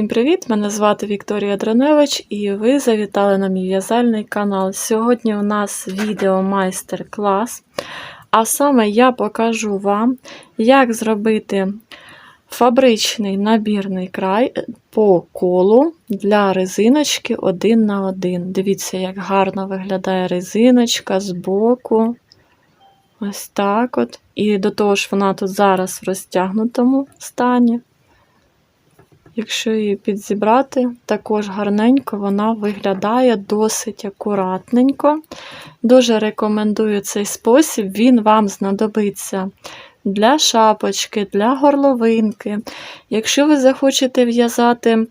Всім привіт! Мене звати Вікторія Дроневич і ви завітали на мій в'язальний канал. Сьогодні у нас відео майстер-клас. А саме я покажу вам, як зробити фабричний набірний край по колу для резиночки один на один. Дивіться, як гарно виглядає резиночка з боку. Ось так от. І до того ж, вона тут зараз в розтягнутому стані. Якщо її підзібрати, також гарненько вона виглядає досить акуратненько. Дуже рекомендую цей спосіб, він вам знадобиться для шапочки, для горловинки. Якщо ви захочете в'язати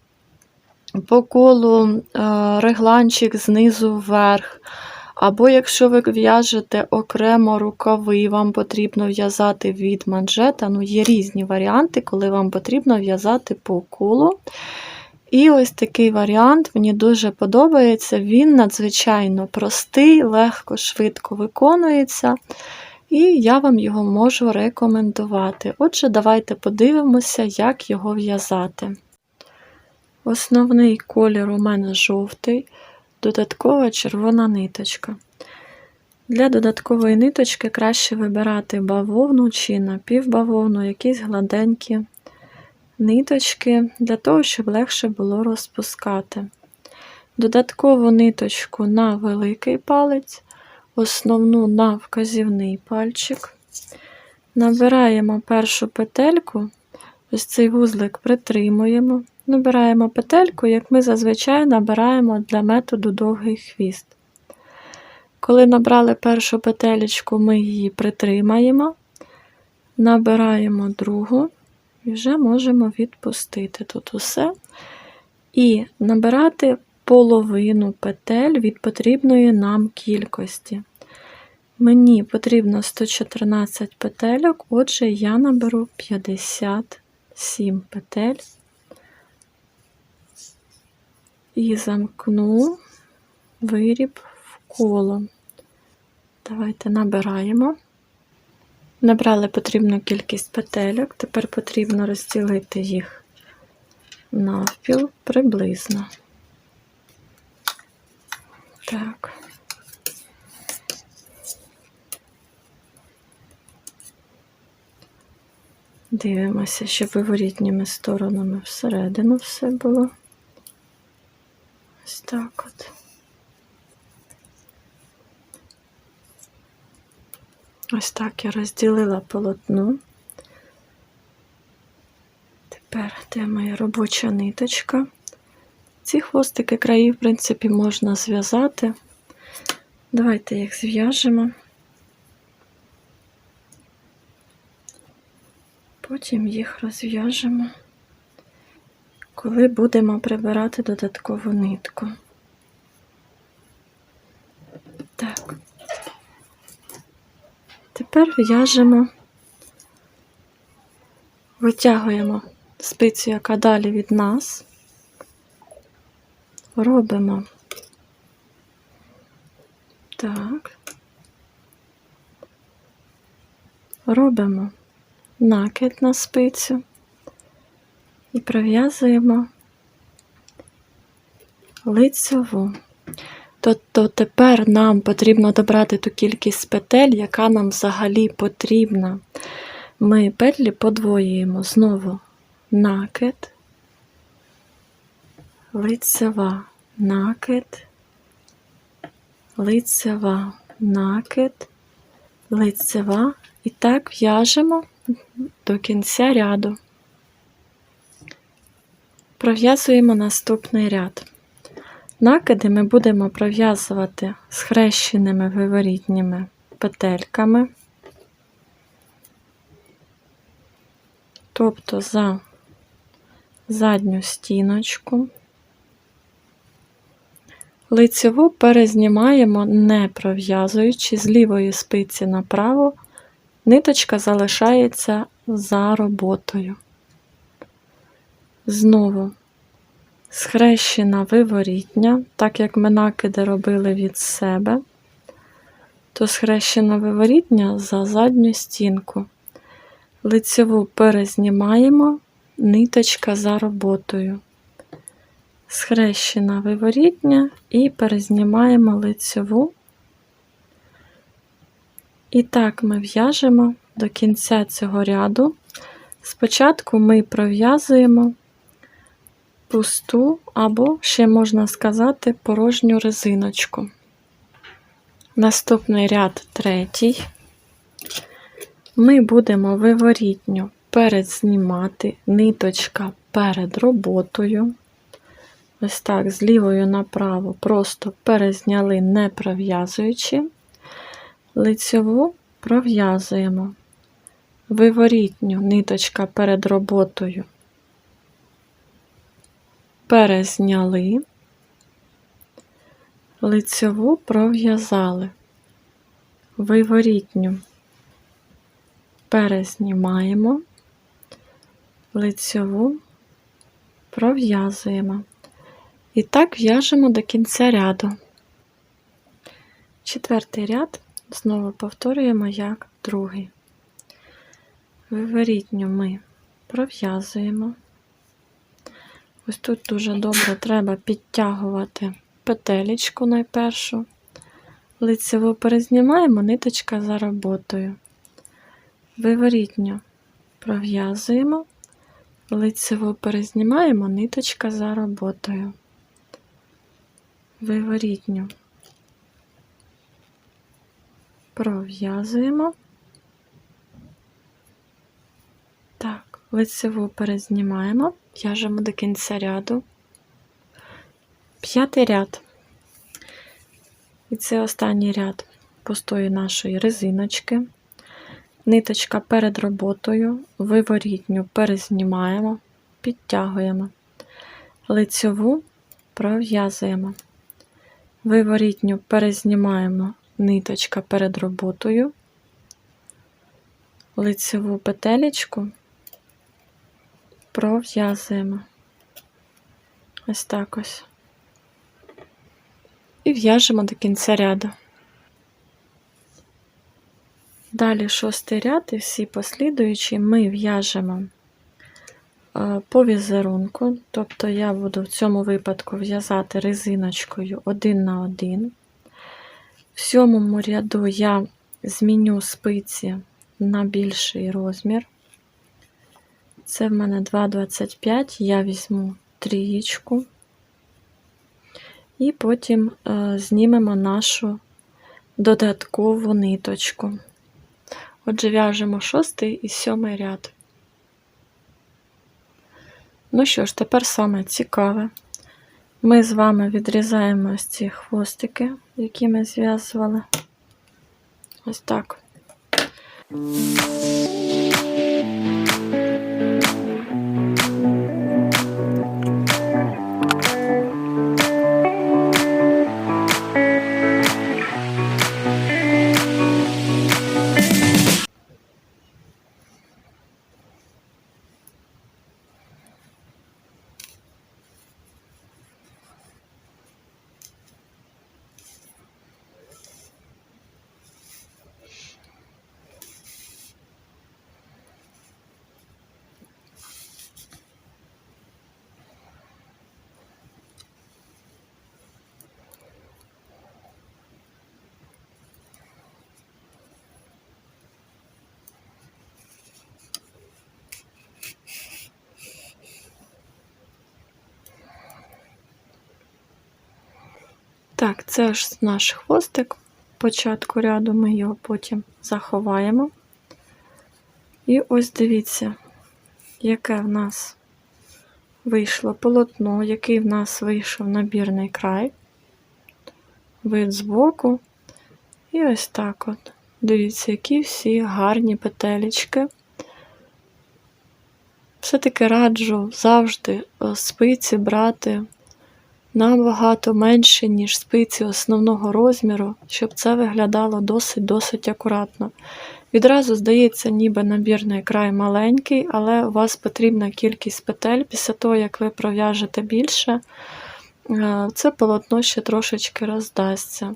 по колу е, регланчик знизу вверх, або якщо ви в'яжете окремо рукави, вам потрібно в'язати від манжета. Ну, є різні варіанти, коли вам потрібно в'язати по колу. І ось такий варіант мені дуже подобається. Він надзвичайно простий, легко, швидко виконується. І я вам його можу рекомендувати. Отже, давайте подивимося, як його в'язати. Основний колір у мене жовтий додаткова червона ниточка. Для додаткової ниточки краще вибирати бавовну чи напівбавовну, якісь гладенькі ниточки, для того, щоб легше було розпускати. Додаткову ниточку на великий палець, основну на вказівний пальчик. Набираємо першу петельку, ось цей вузлик притримуємо, Набираємо петельку, як ми зазвичай набираємо для методу довгий хвіст. Коли набрали першу петелечку, ми її притримаємо, набираємо другу і вже можемо відпустити тут усе. І набирати половину петель від потрібної нам кількості. Мені потрібно 114 петельок, отже, я наберу 57 петель і замкну виріб в коло. Давайте набираємо. Набрали потрібну кількість петельок, тепер потрібно розділити їх навпіл приблизно. Так. Дивимося, щоб виворітніми сторонами всередину все було. Ось так от. Ось так я розділила полотно. Тепер де моя робоча ниточка. Ці хвостики краї, в принципі, можна зв'язати. Давайте їх зв'яжемо. Потім їх розв'яжемо коли будемо прибирати додаткову нитку. Так, тепер в'яжемо, витягуємо спицю, яка далі від нас, робимо. Так, робимо накид на спицю і пров'язуємо лицьову. Тобто тепер нам потрібно добрати ту кількість петель, яка нам взагалі потрібна. Ми петлі подвоюємо знову накид, лицева, накид, лицева, накид, лицева. І так в'яжемо до кінця ряду пров'язуємо наступний ряд. Накиди ми будемо пров'язувати схрещеними виворітніми петельками, тобто за задню стіночку. Лицеву перезнімаємо, не пров'язуючи з лівої спиці направо, ниточка залишається за роботою. Знову схрещена виворітня, так як ми накиди робили від себе, то схрещена виворітня за задню стінку. Лицеву перезнімаємо, ниточка за роботою. схрещена виворітня і перезнімаємо лицьову. І так ми в'яжемо до кінця цього ряду. Спочатку ми пров'язуємо пусту або, ще можна сказати, порожню резиночку. Наступний ряд третій. Ми будемо виворітню передзнімати ниточка перед роботою. Ось так, з лівою направо просто перезняли, не пров'язуючи. Лицьову пров'язуємо. Виворітню ниточка перед роботою. Перезняли, лицьову пров'язали, виворітню перезнімаємо, лицьову пров'язуємо. І так в'яжемо до кінця ряду. Четвертий ряд знову повторюємо як другий. Виворітню ми пров'язуємо. Ось тут дуже добре треба підтягувати петелечку найпершу. Лицеву перезнімаємо, ниточка за роботою. Виворітню пров'язуємо, лицеву перезнімаємо, ниточка за роботою. Виворітню пров'язуємо. Так, лицеву перезнімаємо, в'яжемо до кінця ряду. П'ятий ряд. І це останній ряд пустої нашої резиночки. Ниточка перед роботою, виворітню перезнімаємо, підтягуємо, лицьову пров'язуємо, виворітню перезнімаємо. Ниточка перед роботою, лицеву петелечку пров'язуємо. Ось так ось. І в'яжемо до кінця ряду. Далі шостий ряд і всі послідуючі ми в'яжемо е, по візерунку, тобто я буду в цьому випадку в'язати резиночкою один на один. В сьомому ряду я зміню спиці на більший розмір. Це в мене 2,25, я візьму трієчку. І потім е, знімемо нашу додаткову ниточку. Отже, в'яжемо шостий і сьомий ряд. Ну що ж, тепер саме цікаве. Ми з вами відрізаємо ось ці хвостики, які ми зв'язували. Ось так. Так, це ж наш хвостик. Початку ряду ми його потім заховаємо. І ось дивіться, яке в нас вийшло полотно, який в нас вийшов набірний край, вид збоку. І ось так от. Дивіться, які всі гарні петелечки. Все-таки раджу завжди е, спиці брати набагато менше, ніж спиці основного розміру, щоб це виглядало досить-досить акуратно. Відразу здається, ніби набірний край маленький, але у вас потрібна кількість петель після того, як ви пров'яжете більше, е, це полотно ще трошечки роздасться.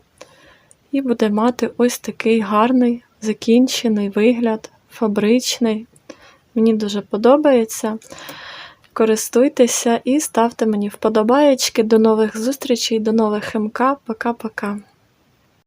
І буде мати ось такий гарний закінчений вигляд, фабричний. Мені дуже подобається. Користуйтеся і ставте мені вподобаєчки. До нових зустрічей, до нових МК. Пока-пока.